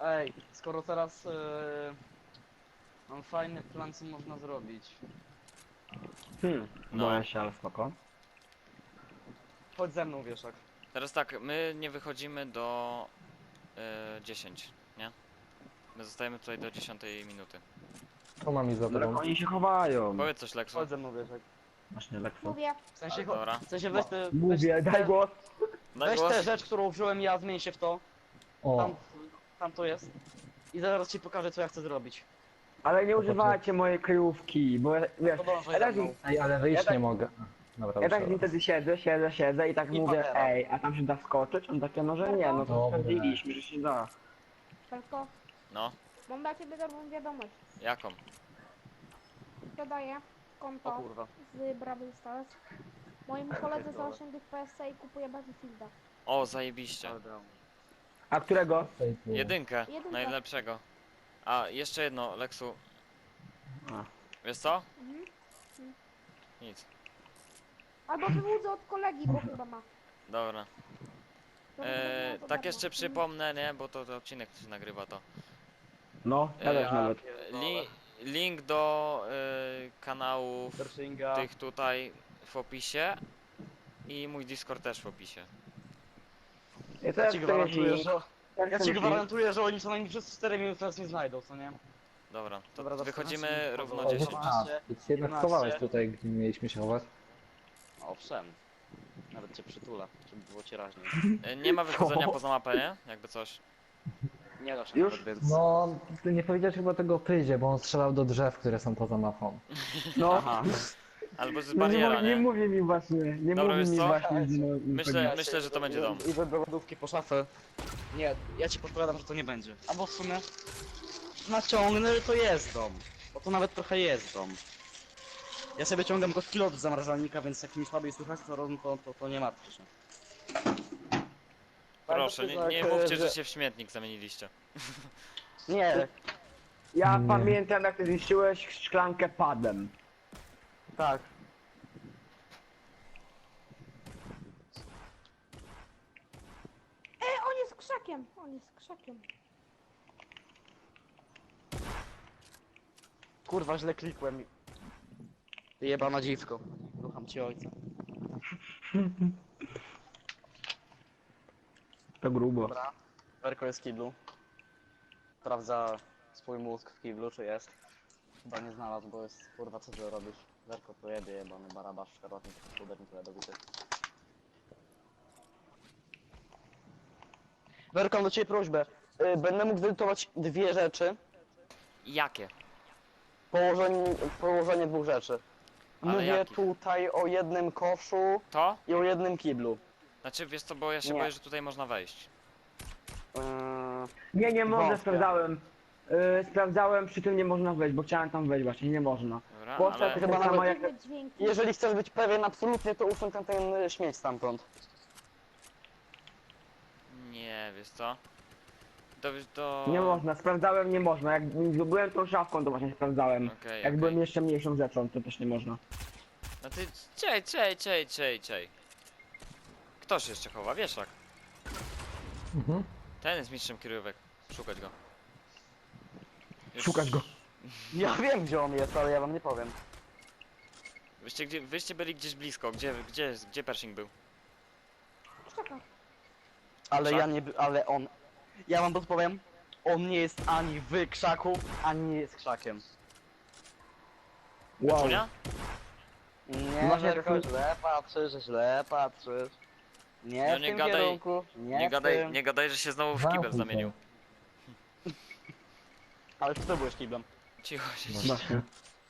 Ej, skoro teraz e, mam fajny plan, co można zrobić. Hmm, No. boję się, ale spoko. Chodź ze mną, wieszak. Teraz tak, my nie wychodzimy do y, 10, nie? My zostajemy tutaj do 10 minuty. To mam iść za tobą. oni się chowają. Powiedz coś, Lexo. Chodź ze mną, wieszak. Właśnie lekko. Mówię. W sensie, dobra. w sensie weź te, Mówię, weź, daj głos. Daj weź głos. tę rzecz, którą wziąłem ja, zmień się w to. O, Tam, tam to jest. I zaraz ci pokażę, co ja chcę zrobić. Ale nie używajcie mojej kryjówki, bo ja- wiesz, Podążaj ja za tak, mną. ej, ale wyjść Ja tak- nie mogę. Dobra, ja tak z nim wtedy siedzę, siedzę, siedzę i tak I mówię, ej, a tam się da wskoczyć? On takie, no że nie, no to Dobra. sprawdziliśmy, że się da. Tylko No, mam dla ciebie dobrą wiadomość. jaką? Dodaję O konto kurwa. z Brawl Stars. Moim koledze za osiągów PSA i kupuję Battlefielda. O, zajebiście. Ale. A którego? Jedynkę, Jedynka. najlepszego. A, jeszcze jedno, Lexu. A. Wiesz co? Mhm. Nic. Albo wyłudzę od kolegi, bo chyba ma. Dobra. To E, tak darmo. jeszcze przypomnę, nie? Bo to, to odcinek się nagrywa to. No, ja Ej, też a- nawet. Li, link do e, kanałów Pershinga. tych tutaj w opisie. I mój Discord też w opisie. Ja Ja ci gwarantuję, że... Ja ci gwarantuję, że oni co najmniej przez 4 minuty nas nie znajdą, co nie? Dobra, to Dobra, wychodzimy 14 minut równo podał. 10. A, ty jednak 11. schowałeś tutaj, gdzie mieliśmy się chować. Owszem. Nawet cię przytula, żeby było ci raźniej. E, Nie ma wychodzenia poza mapę, nie? Jakby coś. Nie da się Już? nawet, więc... No, ty nie powiedziałeś chyba tego o pryzie, bo on strzelał do drzew, które są poza mapą. No, Aha. Albo z no nie, bariera, nie nie? mówi mi właśnie, nie Dobra, mówi wiesz mi co? właśnie. no, Myślę, myślę, że to będzie dom. Idę do lodówki po szafę. Nie, ja ci podpowiadam, że to nie będzie. Albo w sumie... Naciągnę, to jest dom. Bo to nawet trochę jest dom. Ja sobie ciągam go kilo z zamrażalnika, więc jak mi słabiej słychać, to, to, to, to nie martwcie się. Proszę, nie, nie Tak, mówcie, że że- się w śmietnik zamieniliście. Nie, Ja Nie. pamiętam jak ty zniszczyłeś szklankę padem. Tak. E, on jest krzakiem! On jest krzakiem. Kurwa, źle klikłem. Ty jebana dziwko. Rucham ci ojca. To grubo. Dobra. Werko jest w kiblu. Sprawdza swój mózg w kiblu, czy jest. Chyba nie znalazł, bo jest, kurwa, co ty robisz? Werko to jebie, jebany barabasz, szkarłatny puder, tyle dobity. Werko, mam do ciebie prośbę. Y, Będę mógł wyedytować dwie rzeczy. Jakie? Położenie, położenie dwóch rzeczy. Ale Mówię jakich? tutaj o jednym koszu To? i o jednym kiblu. Znaczy, wiesz co, bo ja się Nie. boję, że tutaj można wejść. Yy, Nie, nie można, Wątpię. sprawdzałem. Yy, sprawdzałem, przy tym nie można wejść, bo chciałem tam wejść właśnie, nie można. Ale... Chyba. Dziwne dźwięki. jeżeli chcesz być pewien absolutnie, to usuń ten, ten y, śmieć stamtąd. Nie, wiesz co? To... to... Nie można, sprawdzałem, nie można. Jak byłem tą szafką, to właśnie sprawdzałem. Okej, Jak okej. byłem jeszcze mniejszą rzeczą, to też nie można. No ty... Czej, czej, czej, czej, czej. Kto się jeszcze chowa? Wieszak. Mhm. Ten jest mistrzem kierówek. Szukać go. Już- Szukać go. Ja wiem gdzie on jest, ale ja wam nie powiem. Wyście, gdzie, wyście byli gdzieś blisko. Gdzie, gdzie, gdzie Pershing był? Ale Krzak? ja nie, by- ale on... Ja wam podpowiem. On nie jest ani w krzaku, ani nie jest krzakiem. Wow. Czunia? Nie, Właśnie Werko, taki- źle patrzysz, źle patrzysz. Nie No w nie tym gadaj- kierunku, nie, Nie w gadaj, tym. nie gadaj, że się znowu w Zamknij kibel się. zamienił. Ale ty to byłeś kiblem. Cicho siedź. Właśnie.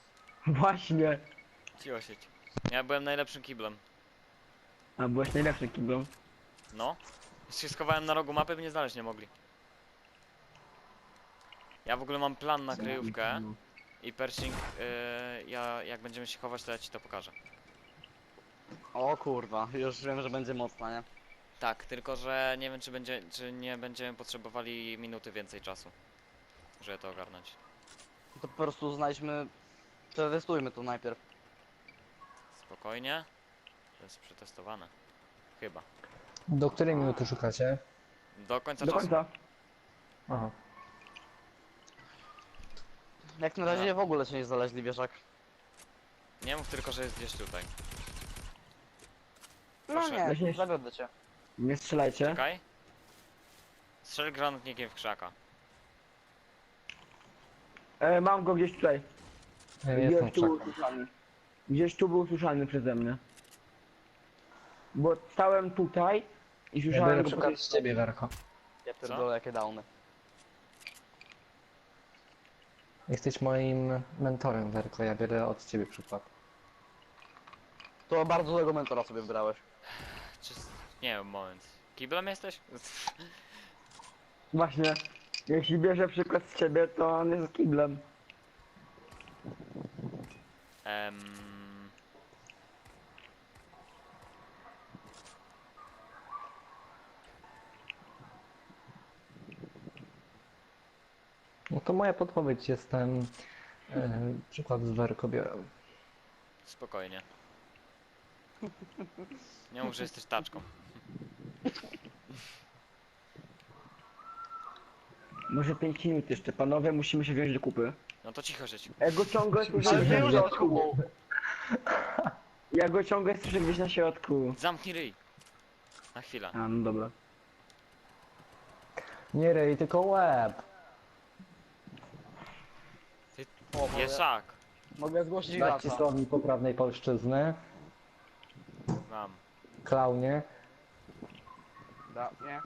Właśnie. Cicho siedź. Ja byłem najlepszym kiblem. A byłeś najlepszy kiblą. No. Się schowałem na rogu mapy, by nie znaleźć nie mogli. Ja w ogóle mam plan na kryjówkę i Pershing, yy, ja jak będziemy się chować, to ja ci to pokażę. O kurwa, już wiem, że będzie mocna, nie? Tak, tylko że nie wiem czy będzie, czy nie będziemy potrzebowali minuty więcej czasu, żeby to ogarnąć. To po prostu znajdźmy... Przetestujmy to najpierw. Spokojnie. To jest przetestowane. Chyba. Do której minuty szukacie? Do końca Do czasu. końca. Aha. Jak na razie w ogóle się nie znaleźli, wiesz jak. Nie mów tylko, że jest gdzieś tutaj. No Proszę. nie, Weź nie- zawiodę cię. Nie strzelajcie. Czekaj. Strzel granatnikiem w krzaka. E, mam go gdzieś tutaj. Ja jestem Gdzieś tu był czekam. usłyszany. Gdzieś tu był usłyszany przeze mnie. Bo stałem tutaj i Ja słyszałem biorę go przykład z ciebie, Werko. Ja pierdolę jakie downy. Jesteś moim mentorem, Werko, ja biorę od ciebie przykład. To bardzo złego mentora sobie wybrałeś. Czy... Nie wiem, moment. Kiblem jesteś? Właśnie. Jeśli bierze przykład z ciebie, to on jest kiblem. Em... No to moja podpowiedź, jestem e, przykład z Werko biorę. Spokojnie. Nie mów, że jesteś taczką. Może 5 minut jeszcze, panowie, musimy się wziąć do kupy. No to cicho żyć. Ja go ciągle słyszę Ale gdzieś na już środku. Ja go ciągle słyszę gdzieś na środku. Zamknij ryj. Na chwilę. A, no dobra. Nie ryj, tylko łeb. O, mogę, Pieszak. mogę zgłosić Dać ci poprawnej polszczyzny, Mam. klaunie. Da, nie?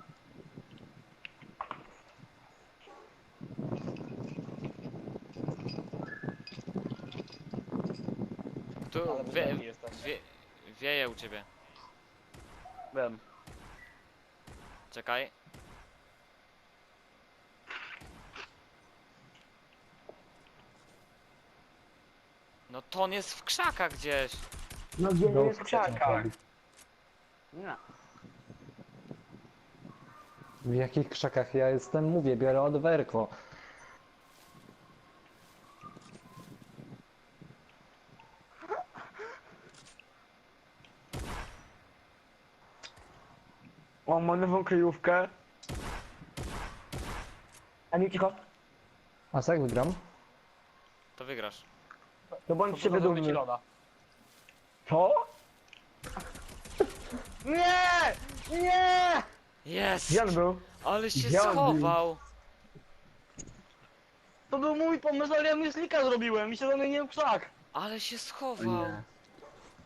Tu Ale wie, jesteś. wie, wieje u ciebie. Wiem. Czekaj. No to on jest w krzakach gdzieś. No gdzie Do jest krzaka? krzaka. Nie. W jakich krzakach ja jestem? Mówię, biorę od Werko. Ma nową kryjówkę. A nie cicho. A co jak wygram? To wygrasz. To bądź siebie zrobię ci dumny. loda. Co? Nie! Nie! Jest! Gdzie on był? Ale się Gdzie on był? schował! To był mój pomysł, ale ja myślika zrobiłem i się zamieniłem w krzak. Ale się schował!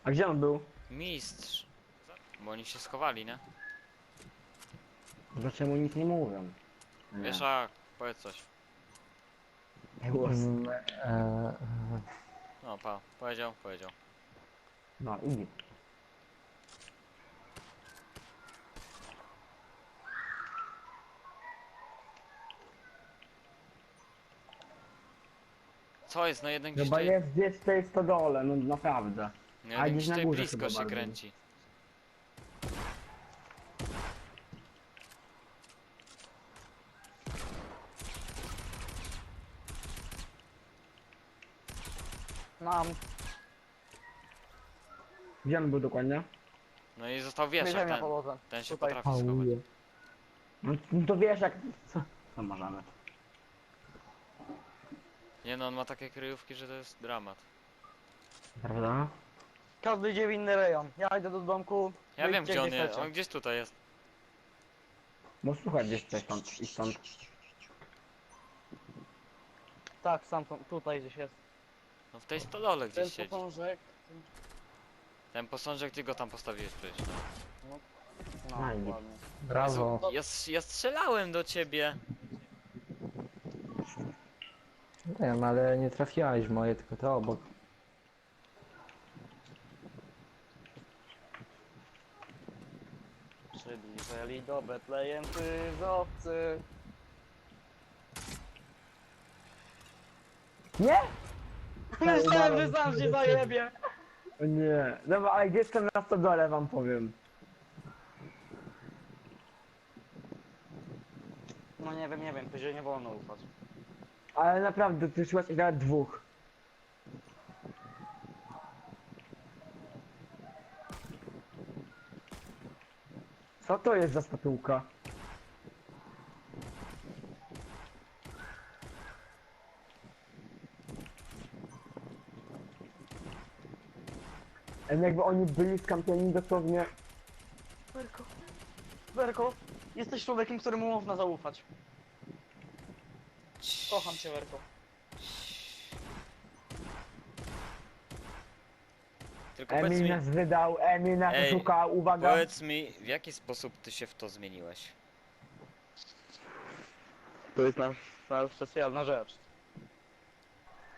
A gdzie on był? Mistrz. Bo oni się schowali, nie? Dlaczego nic nie mówią? Wiesz, a powiedz coś. Głos. Mm, e, e, No, pa, powiedział, powiedział. No, idź. Co jest? No jeden gdzieś Chyba tutaj, jest gdzieś w tej stodole, no naprawdę. no a jeden gdzieś gdzieś na tutaj górze blisko chyba się bardziej. kręci. Mam. Gdzie on był dokładnie? No i został wieszak, Ziemia ten, podłodze. ten się Tutaj. potrafi schować. No, no to wiesz jak... Co? Co możemy? Nie no, on ma takie kryjówki, że to jest dramat. Prawda? Każdy idzie w inny rejon. Ja idę do domku. Ja wy wiem gdzie on gdzie jest, chcecie. on gdzieś tutaj jest. Bo słuchaj gdzieś tutaj stąd i stąd. Tak, sam tu- tutaj gdzieś jest. No w tej stodole Ten gdzieś siedzi. posążek. Ten posążek ty go tam postawiłeś przecież. No. No, Fajnie. dokładnie. brawo. Ja, s- ja strzelałem do ciebie. Wiem, ale nie trafiłeś w moje, tylko to obok. Przybliżeli do Betlejem tyzowcy. Nie! Myślałem, że sam się zajebie. Nie. Dobra, ale gdzie jestem na stodole wam powiem. No nie wiem, nie wiem, powiedział nie wolno ufać. Ale naprawdę, tu słychać nawet dwóch. Co to jest za statułka? Jakby oni byli skampieni dosłownie... Werko. Werko, jesteś człowiekiem, któremu można zaufać. Kocham cię, Werko. Tylko powiedz Emil mi, nas wydał, Emil nas Ej, szukał, uwaga. powiedz mi, w jaki sposób ty się w to zmieniłeś? To jest nasza specjalna rzecz.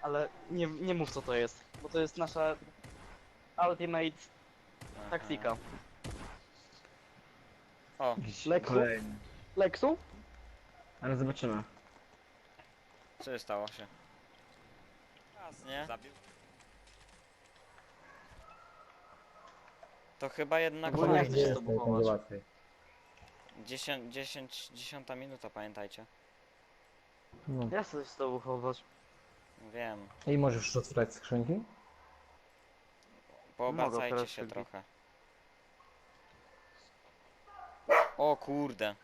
Ale nie, nie mów co to jest, bo to jest nasza ultimate Aha. taktika. O, Leksu? Kolejny. Leksu? Ale zobaczymy. co się stało się? Raz, nie? Zabił. To chyba jednak Ogólnie fajnie. jak chcesz to budować. łatwiej. 10, 10, 10 minuta, pamiętajcie. No. Ja chcę z tobą chować. Wiem. I możesz już otwierać skrzynki? Poobracajcie teraz się trochę. O kurde.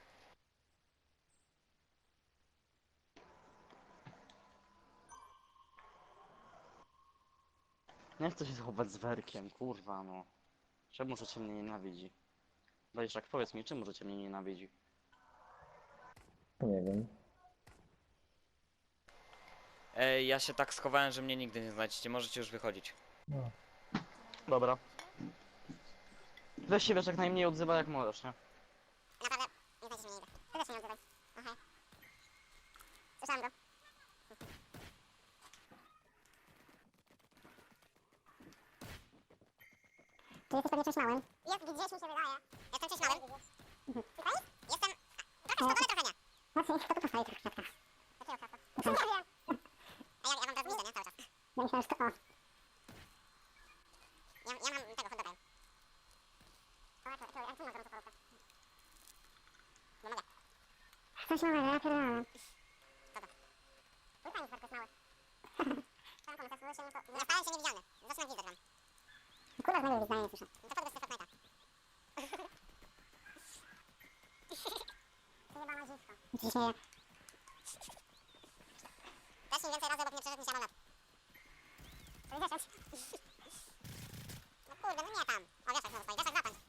Nie chcę się zachować z Werkiem, kurwa no. Czemu życie mnie nienawidzi? Dajszak, powiedz mi, czemu życie mnie nienawidzi? Nie wiem. Ej, ja się tak schowałem, że mnie nigdy nie znajdziecie. Możecie już wychodzić. No. Dobra. Weź się wiesz jak najmniej odzywa jak możesz, nie? Naprawdę, nie znajdziesz mnie nigdy. Ty też się nie odzywaj. Okej. Słyszałem go. Ty jesteś pewnie czymś małym. Jest gdzieś mi się wydaje. Jestem czymś małym. Jest? Jestem... Trochę schowany, trochę nie. Mocniej, to tu postawi trochę kwiatka. Jakiego? Nie wiem. A ja, ja mam teraz widzę, nie? Cały czas. Ja myślałem, że to... O. Ja, ja mam tego, hot doga. O, to, to, ja tu mam gorącą parówkę. No mogę. Coś małego, ja pierdolę. Dobra. Mój pani jest mały. Tam pomysł, jak się nie to... Nie stałem się niewidzialny. Zaczynam widzę tam. Kurwa, znowu widzę, nie słyszę. No to podejść do Fortnite'a. Ma dziwko. Nie. Też im więcej razy obok mnie przeszedł niż ja mam lat. To jest. No kurde, no nie tam. O, wieszak znowu stoi. Wieszak zapędź.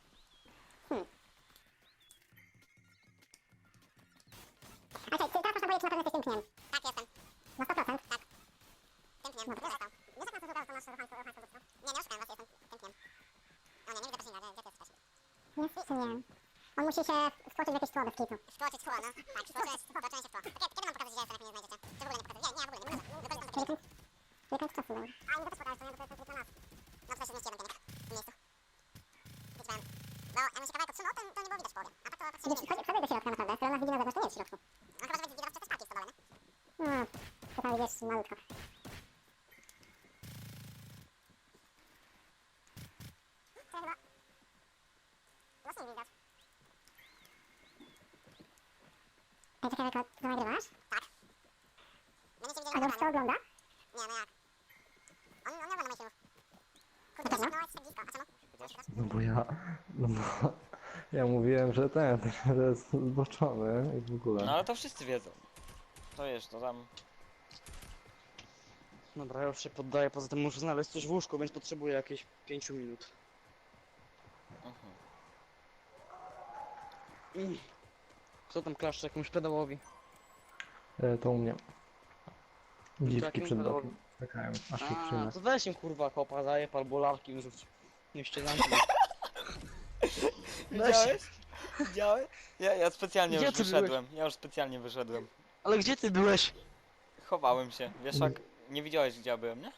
Się wtłoczyć w jakieś tło bez kitu. Wtłoczyć tło, no. Tak, wtłoczenie się w tło. To Kiedy, kiedy mam pokazać, że mnie nie znajdziecie? Czy w ogóle nie pokazać? Nie, nie, w ogóle nie pokażę. Dopiero tam Kiedy Kiedy czasu dał. A, nie też pokażesz, to nie, to jest tylko nas. No to się zmieści jeden pienik w miejscu. Liczbałem. Bo jak bym się kawałek odsunął, to, to nie było widać w połowie. A to to nie widać. Wchodzę do środka naprawdę, skoro nas widzi na zewnątrz, to nie jest w środku. No chyba, że będzie widować przez paki w stodole, nie? No, to tam widzisz malutko. To chyba... Właśnie nie widać. Ej, czekaj, tylko to nagrywasz? Tak. Będziecie widzieli A dobrze to ogląda? Nie, no jak? On, on nie ogląda moich filmów. Kurde, to no, tak blisko. A czemu? No bo ja... No bo... Ja mówiłem, że ten, że jest zboczony i w ogóle. No ale to wszyscy wiedzą. To jest, to tam... Dobra, ja już się poddaję, poza tym muszę znaleźć coś w łóżku, więc potrzebuję jakieś 5 minut. Mhm. Mm. Kto tam klaszcze jakimś pedałowi? E, To u mnie. Dziwki Takim przed pedałowi. blokiem. Czekają, aż ich A, przyjmę. to weź im kurwa kopa, zajeb albo larki im rzuć. Niech się zamknie. Widziałeś? Widziałeś? Ja, ja specjalnie Gdzie już ty wyszedłem. Ja już specjalnie wyszedłem. Ale gdzie ty byłeś? Chowałem się. Wiesz jak... Nie widziałeś gdzie ja byłem, nie?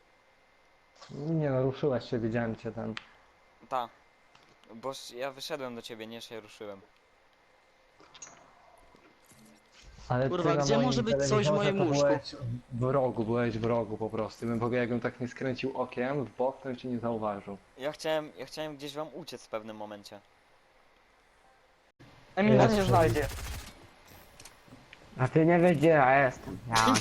Nie no, ruszyłeś się, widziałem cię ten. Ta. Bo sz- ja wyszedłem do ciebie, nie się ruszyłem. Ale Kurwa, ty na gdzie moim może być coś w telewizorze moim to łóżku? byłeś w rogu, byłeś w rogu po prostu. Bym w ogóle jakbym tak nie skręcił okiem w bok, to bym cię nie zauważył. Ja chciałem, ja chciałem gdzieś wam uciec w pewnym momencie. Emil Ja nas nie znajdzie. A ty nie wiesz, gdzie ja jestem. Ja tam.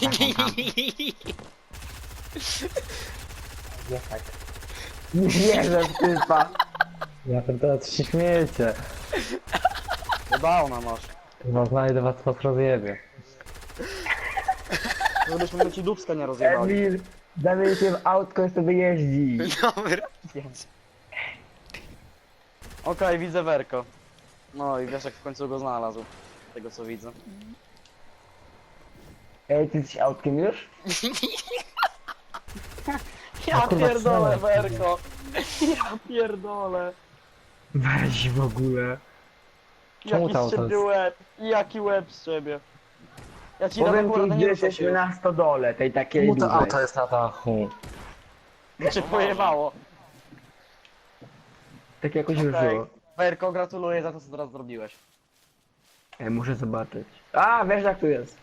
tak. Nie wierzę w typa. Ja teraz się śmiejecie. Chyba ona masz. Chyba znajdę was po rozjebie. Żebyśmy ci dubska nie rozjebali. Emil, zamień się w autko i sobie jeździ. Dobra. Okej, widzę Werko. No i wiesz jak w końcu go znalazł. z Tego co widzę. Ej, ty jesteś autkiem już? Ja kurwa, pierdolę. Werko! Ja pierdolę! Weź w ogóle. Czemu Jaki z to jest? łeb! Jaki łeb z ciebie! Ja ci dam Powiem akurat ci, nie ruszę jesteśmy się. na stodole, tej takiej Czemu to dużej. auto jest na dachu? Cię pojebało. Tak jakoś Okej. ruszyło. Werko, gratuluję za to co teraz zrobiłeś. Ej, muszę zobaczyć. A, wiesz jak tu jest.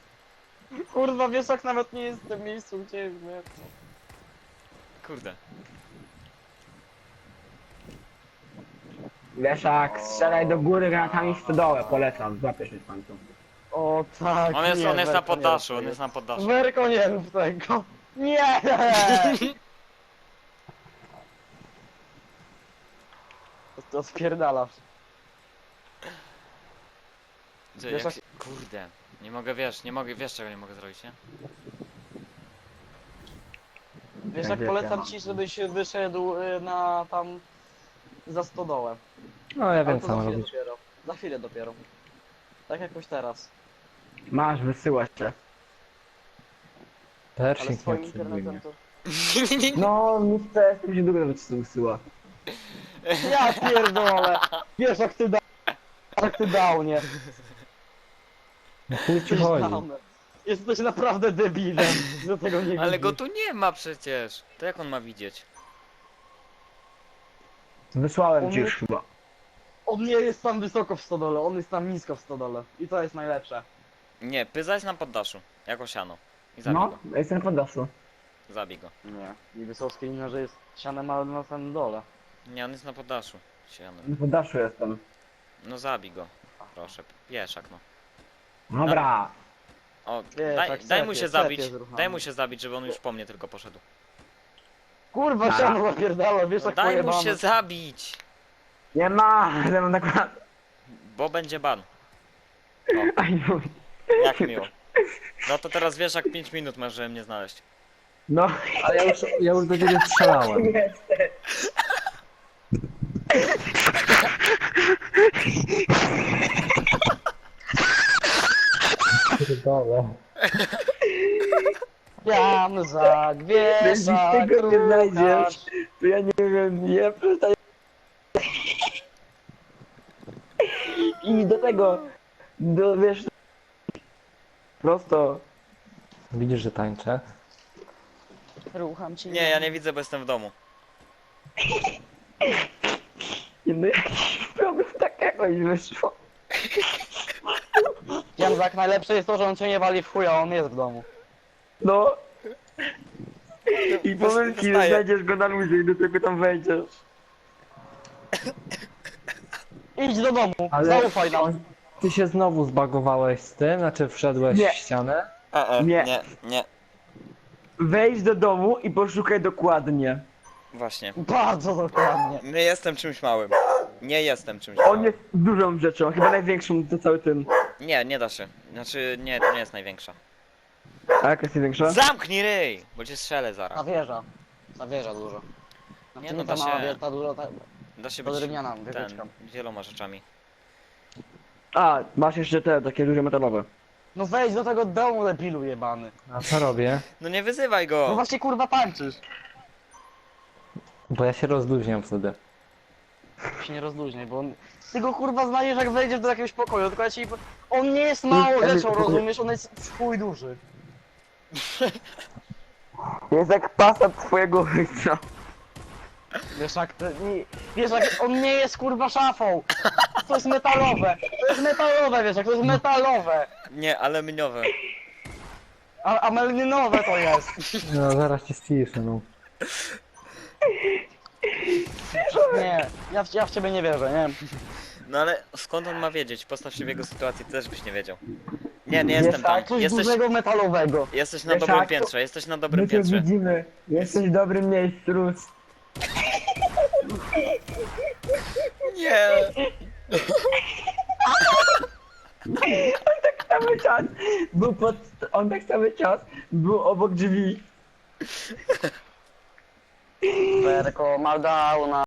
Kurwa, wiesz jak nawet nie jest w tym miejscu, gdzie... Kurde. Wieszak, strzelaj do góry granatami w stodołę, polecam, złapiesz mnie pan tu. O tak, On jest, nie, on jest na Werko, nie poddaszu, rób on jest na poddaszu. Werko, nie rób tego! Nie! To, to spierdalasz. Gdzie, Wiesz, jak. Kurde. Nie mogę, wiesz, nie mogę, wiesz czego nie mogę zrobić, nie? Wiesz, Tak, jak polecam ci, żebyś wyszedł y, na tam za stodołę. No ja Ale wiem to co za mam chwilę robić. dopiero. Za chwilę dopiero. Tak jakoś teraz. Masz, wysyłać cię. Ale Pershing swoim nie internetem przyjmuje. to... No, mi to mi się długo wysyła. Ja pierdolę! Wiesz jak ty da... Jak ty dał, nie? No chuj ci chodzi. Jesteś naprawdę debilem, do tego nie Ale go widzisz. tu nie ma przecież. To jak on ma widzieć? Wysłałem ci już chyba. On nie jest tam wysoko w stodole, on jest tam nisko w stodole. I to jest najlepsze. Nie, pyza jest na poddaszu. Jako siano. I zabij No, go. jestem pod daszu. Zabij go. Nie. I Wysocki inna, że jest sianem, ale na samym dole. Nie, on jest na poddaszu. Siano. Pod daszu jestem. No zabij go. Proszę. Pieszak no. Dobra. O, daj, tak daj set mu się zabić. ruchany. Daj mu się zabić, żeby on już po mnie tylko poszedł. Kurwa, Tak. siano zapierdala, wiesz No jak daj mu pojebane. się zabić! Nie ma, ale mam tak Bo będzie ban. Aj, no. Jak miło. No to teraz wiesz jak 5 minut masz, żeby mnie znaleźć. No, Ale ja już, ja już do ciebie strzelałem. jestem. Pierdolę. Jan Jeśli tego nie znajdziesz, to ja nie wiem, nie przestaję. I do tego, do, wiesz, prosto. Widzisz, że tańczę? Rucham ci. Nie, ja nie widzę, bo jestem w domu. Nie, no jakiś problem tak jakoś wyszło. Jan Zak, najlepsze jest to, że on cię nie wali w chuja, on jest w domu. No. I powiem ci, że znajdziesz go na luzie i do tego tam wejdziesz. Idź do domu, Ale zaufaj nam. on- Ty się znowu zbagowałeś z tym, znaczy wszedłeś Nie. w ścianę? E, e, Nie. nie, nie. Wejdź do domu i poszukaj dokładnie. Właśnie. Bardzo dokładnie. Nie jestem czymś małym. Nie jestem czymś On małym. jest dużą rzeczą, chyba największą to cały tym. Nie, nie da się. Znaczy, nie, to nie jest największa. A jaka jest największa? Zamknij ryj! Bo cię strzelę Ta zaraz. wieża. Ta wieża dużo. Nie, no nie ta da mała się- wieża, ta duża, ta, Da się ta być drewniana ten, wieloma rzeczami. A, masz jeszcze te takie duże metalowe. No wejdź do tego domu, debilu jebany. A co robię? No nie wyzywaj No go! właśnie kurwa tańczysz. Bo ja się rozluźniam wtedy. Się nie rozluźniaj, bo on... Ty go kurwa znajdziesz jak wejdziesz do jakiegoś pokoju, tylko ja ci... On nie jest małą Ale- rzeczą, rozumiesz? On jest chuj duży. Jest jak pasat twojego ojca. Wiesz jak ty... Nie, wiesz jak... On nie jest kurwa szafą. To jest metalowe. To jest metalowe, wiesz jak to jest metalowe. Nie, aluminiowe. A, a melaninowe to jest. No zaraz cię spiszę, no. Nie, ja w, ja w ciebie nie wierzę, nie? No ale skąd on ma wiedzieć? Postaw się w jego sytuacji, ty też byś nie wiedział. Nie, nie jestem tam. Tak, coś Jesteś, dużego metalowego. jesteś na Wiesz, dobrym jak- piętrze, jesteś na My dobrym cię piętrze. widzimy. Jesteś w dobrym miejscu, Rus. Nie! Cały czas był pod... On tak cały czas był obok drzwi. Werko, Maldauna.